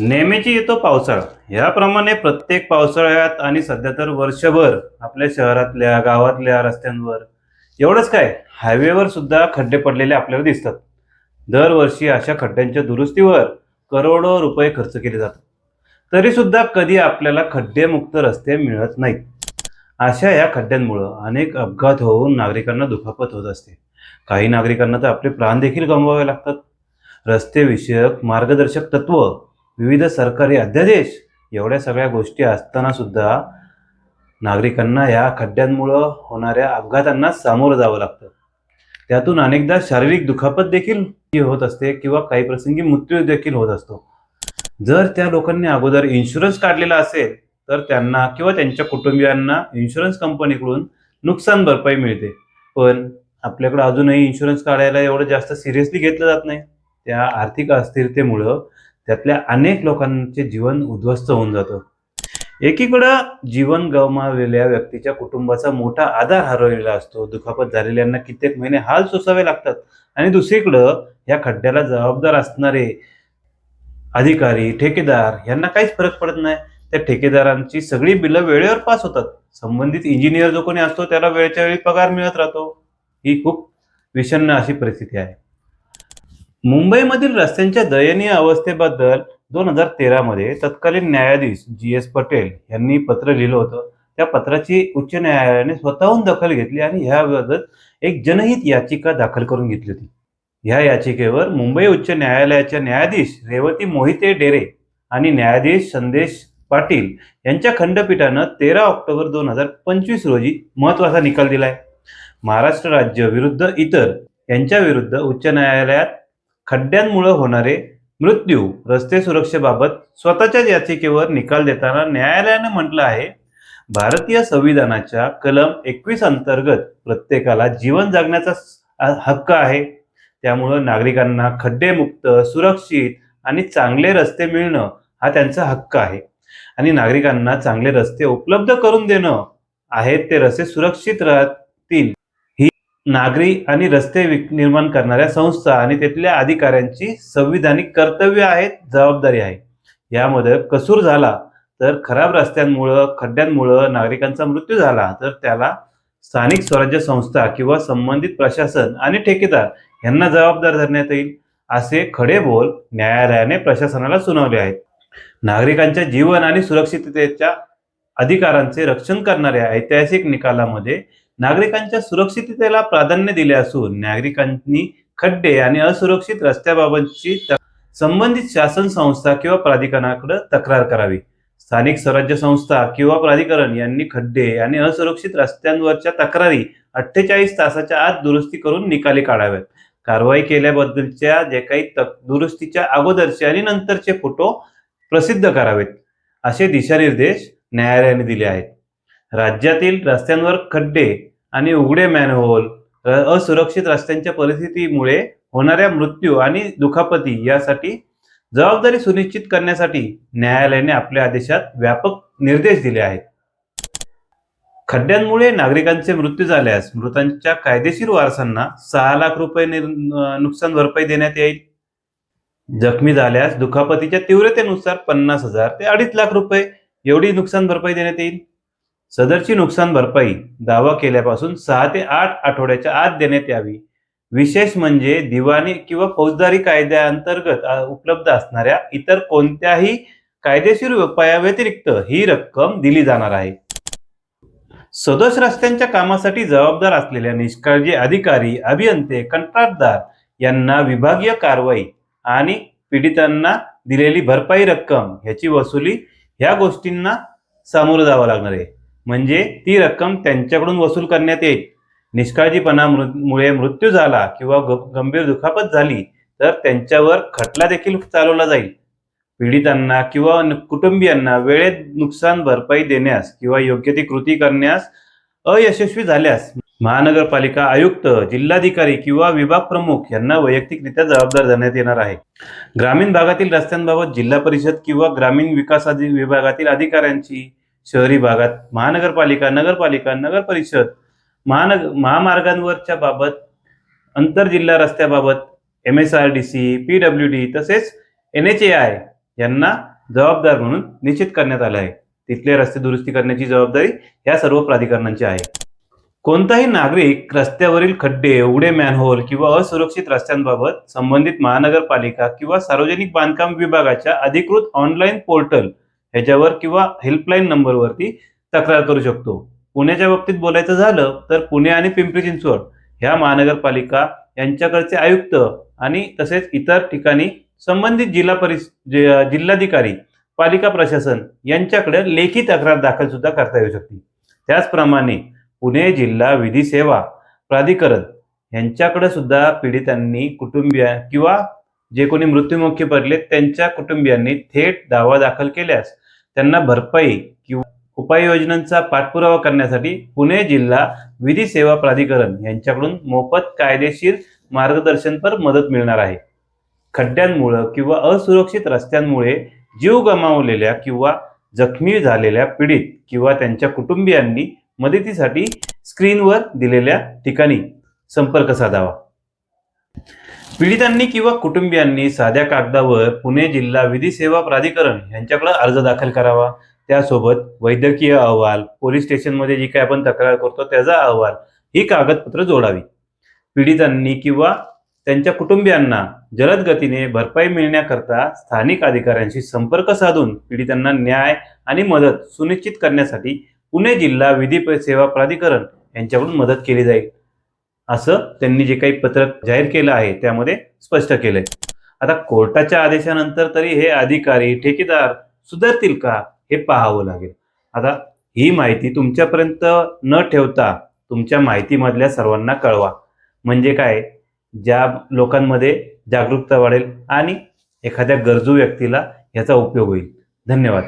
नेहमीची येतो पावसाळा. ह्याप्रमाणे प्रत्येक पावसाळ्यात आणि सध्या तर वर्षभर आपल्या शहरातल्या गावातल्या रस्त्यांवर एवढंच काय हायवेवर सुद्धा खड्डे पडलेले आपल्याला दिसतात. दरवर्षी अशा खड्ड्यांच्या दुरुस्तीवर करोडो रुपये खर्च केले जातात. तरी सुद्धा कधी आपल्याला खड्डेमुक्त रस्ते मिळत नाहीत. अशा या खड्ड्यांमुळं अनेक अपघात होऊन नागरिकांना दुखापत होत असते. काही नागरिकांना तर आपले प्राण देखील गमवावे लागतात. रस्तेविषयक मार्गदर्शक तत्व विविध सरकारी अध्यादेश एवढ्या सगळ्या गोष्टी असताना सुद्धा नागरिकांना या खड्ड्यांमुळं होणाऱ्या अपघातांना सामोरं जावं लागतं. त्यातून अनेकदा शारीरिक दुखापत देखील होत असते किंवा काही प्रसंगी मृत्यू देखील होत असतो. जर त्या लोकांनी अगोदर इन्शुरन्स काढलेला असेल तर त्यांना किंवा त्यांच्या कुटुंबियांना इन्शुरन्स कंपनीकडून नुकसान भरपाई मिळते. पण आपल्याकडे अजूनही इन्शुरन्स काढायला एवढं जास्त सिरियसली घेतलं जात नाही. त्या आर्थिक अस्थिरतेमुळं त्यातल्या अनेक लोकांचे जीवन उद्ध्वस्त होऊन जातं. एकीकडं जीवन गमावलेल्या व्यक्तीच्या कुटुंबाचा मोठा आधार हरवलेला असतो दुखापत झालेल्यांना कित्येक महिने हाल सोसावे लागतात आणि दुसरीकडं या खड्ड्याला जबाबदार असणारे अधिकारी ठेकेदार यांना काहीच फरक पडत नाही. त्या ठेकेदारांची सगळी बिलं वेळेवर पास होतात. संबंधित इंजिनियर जो कोणी असतो त्याला वेळच्या वेळी पगार मिळत राहतो. ही खूप विषण्ण अशी परिस्थिती आहे. मुंबईमधील रस्त्यांच्या दयनीय अवस्थेबद्दल दोन हजार तेरामध्ये तत्कालीन न्यायाधीश जी एस पटेल यांनी पत्र लिहिलं होतं. त्या पत्राची उच्च न्यायालयाने स्वतःहून दखल घेतली आणि ह्याबाबत एक जनहित याचिका दाखल करून घेतली होती. ह्या याचिकेवर मुंबई उच्च न्यायालयाच्या न्यायाधीश रेवती मोहिते डेरे आणि न्यायाधीश संदेश पाटील यांच्या खंडपीठानं तेरा ऑक्टोबर दोन हजार पंचवीस रोजी महत्त्वाचा निकाल दिलाय. महाराष्ट्र राज्य विरुद्ध इतर यांच्या विरुद्ध उच्च न्यायालयात खड्ड्यांमुळे होणारे मृत्यू रस्ते सुरक्षेबाबत स्वतःच्याच याचिकेवर निकाल देताना न्यायालयाने म्हटलं आहे भारतीय संविधानाच्या कलम एकवीस अंतर्गत प्रत्येकाला जीवन जगण्याचा हक्क आहे. त्यामुळं नागरिकांना खड्डेमुक्त सुरक्षित आणि चांगले रस्ते मिळणं हा त्यांचा हक्क आहे. आणि नागरिकांना चांगले रस्ते उपलब्ध करून देणं आहेत ते रस्ते सुरक्षित राहतील. नागरी आणि रस्ते विक- निर्माण करणाऱ्या संस्था आणि तिथल्या अधिकाऱ्यांची संविधानिक कर्तव्य आहेत जबाबदारी आहे. यामध्ये कसूर झाला तर खराब रस्त्यांमुळं खड्ड्यांमुळं नागरिकांचा मृत्यू झाला तर त्याला स्थानिक स्वराज्य संस्था किंवा संबंधित प्रशासन आणि ठेकेदार यांना जबाबदार धरण्यात येईल असे खडे बोल न्यायालयाने प्रशासनाला सुनावले आहेत. नागरिकांच्या जीवन आणि सुरक्षिततेच्या अधिकारांचे रक्षण करणाऱ्या ऐतिहासिक निकालामध्ये नागरिकांच्या सुरक्षिततेला प्राधान्य दिले असून नागरिकांनी खड्डे आणि असुरक्षित रस्त्याबाबतची संबंधित शासन संस्था किंवा प्राधिकरणाकडे तक्रार करावी. स्थानिक स्वराज्य संस्था किंवा प्राधिकरण यांनी खड्डे आणि असुरक्षित रस्त्यांवरच्या तक्रारी अठ्ठेचाळीस तासाच्या आत दुरुस्ती करून निकाली काढाव्यात. कारवाई केल्याबद्दलच्या जे काही दुरुस्तीच्या अगोदरचे आणि नंतरचे फोटो प्रसिद्ध करावेत. असे दिशानिर्देश न्यायालयाने दिले आहेत. राज्यातील रस्त्यांवर खड्डे आणि उघडे मॅनहोल असुरक्षित रस्त्यांच्या परिस्थितीमुळे होणाऱ्या मृत्यू आणि दुखापती यासाठी जबाबदारी सुनिश्चित करण्यासाठी न्यायालयाने आपल्या आदेशात व्यापक निर्देश दिले आहेत. खड्ड्यांमुळे नागरिकांचे मृत्यू झाल्यास मृतांच्या कायदेशीर वारसांना सहा लाख रुपये नुकसान भरपाई देण्यात येईल. जखमी झाल्यास दुखापतीच्या तीव्रतेनुसार पन्नास हजार ते अडीच लाख रुपये एवढी नुकसान भरपाई देण्यात येईल. सदरची नुकसान भरपाई दावा केल्यापासून सहा ते आठ आठवड्याच्या आत देण्यात यावी. विशेष म्हणजे दिवाणी किंवा फौजदारी कायद्याअंतर्गत उपलब्ध असणाऱ्या इतर कोणत्याही कायदेशीर उपायाव्यतिरिक्त ही रक्कम दिली जाणार आहे. सदोष रस्त्यांच्या कामासाठी जबाबदार असलेल्या निष्काळजी अधिकारी अभियंते कंत्राटदार यांना विभागीय कारवाई आणि पीडितांना दिलेली भरपाई रक्कम ह्याची वसुली ह्या गोष्टींना सामोरं जावं लागणार आहे. म्हणजे ती रक्कम त्यांच्याकडून वसूल करण्यात येईल. निष्काळजीपणामुळे मृत्यू झाला किंवा गंभीर दुखापत झाली तर त्यांच्यावर खटला देखील चालवला जाईल. पीडितांना किंवा कुटुंबियांना वेळेत नुकसान भरपाई देण्यास किंवा योग्य ती कृती करण्यास अयशस्वी झाल्यास महानगरपालिका आयुक्त जिल्हाधिकारी किंवा विभाग प्रमुख यांना वैयक्तिकरित्या जबाबदार धरण्यात येणार आहे. ग्रामीण भागातील रस्त्यांबाबत जिल्हा परिषद किंवा ग्रामीण विकास विभागातील अधिकाऱ्यांची शहरी भागात महानगरपालिका नगरपालिका नगर परिषद महानग महामार्गांवरच्या बाबत आंतरजिल्हा रस्त्याबाबत M S R D C P W D तसेच एन एच ए आय यांना जबाबदार म्हणून निश्चित करण्यात आलं आहे. तिथले रस्ते दुरुस्ती करण्याची जबाबदारी या सर्व प्राधिकरणांची आहे. कोणताही नागरिक रस्त्यावरील खड्डे उघडे मॅनहोल किंवा असुरक्षित रस्त्यांबाबत संबंधित महानगरपालिका किंवा सार्वजनिक बांधकाम विभागाच्या अधिकृत ऑनलाईन पोर्टल ह्याच्यावर किंवा हेल्पलाईन नंबरवरती तक्रार करू शकतो. पुण्याच्या बाबतीत बोलायचं झालं तर पुणे आणि पिंपरी चिंचवड ह्या महानगरपालिका यांच्याकडचे आयुक्त आणि तसेच इतर ठिकाणी संबंधित जिल्हा परिस जिल्हाधिकारी पालिका प्रशासन यांच्याकडे लेखी तक्रार दाखल सुद्धा करता येऊ शकते. त्याचप्रमाणे पुणे जिल्हा विधी सेवा प्राधिकरण यांच्याकडे सुद्धा पीडितांनी कुटुंबीय किंवा जे कोणी मृत्युमुखी पडले त्यांच्या कुटुंबियांनी थेट दावा दाखल केल्यास त्यांना भरपाई किंवा उपाययोजनांचा पाठपुरावा करण्यासाठी पुणे जिल्हा विधी सेवा प्राधिकरण यांच्याकडून मोफत कायदेशीर मार्गदर्शनपर मदत मिळणार आहे. खड्ड्यांमुळं किंवा असुरक्षित रस्त्यांमुळे जीव गमावलेल्या किंवा जखमी झालेल्या पीडित किंवा त्यांच्या कुटुंबियांनी मदतीसाठी स्क्रीनवर दिलेल्या ठिकाणी संपर्क साधावा. पीडितांनी किंवा कुटुंबियांनी साध्या कागदावर पुणे जिल्हा विधी सेवा प्राधिकरण यांच्याकडे अर्ज दाखल करावा. त्यासोबत वैद्यकीय अहवाल पोलीस स्टेशनमध्ये जी काय आपण तक्रार करतो त्याचा अहवाल ही कागदपत्र जोडावी. पीडितांनी किंवा त्यांच्या कुटुंबियांना जलद गतीने भरपाई मिळण्याकरता स्थानिक अधिकाऱ्यांशी संपर्क साधून पीडितांना न्याय आणि मदत सुनिश्चित करण्यासाठी पुणे जिल्हा विधी सेवा प्राधिकरण यांच्याकडून मदत केली जाईल. असं त्यांनी जे काही पत्रक जाहीर केलं आहे त्यामध्ये स्पष्ट केलंय. आता कोर्टाच्या आदेशानंतर तरी हे अधिकारी ठेकेदार सुधारतील का हे पाहावं लागेल. आता ही माहिती तुमच्यापर्यंत न ठेवता तुमच्या माहितीमधल्या सर्वांना कळवा. म्हणजे काय? ज्या लोकांमध्ये जागरूकता वाढेल आणि एखाद्या गरजू व्यक्तीला याचा उपयोग होईल. धन्यवाद.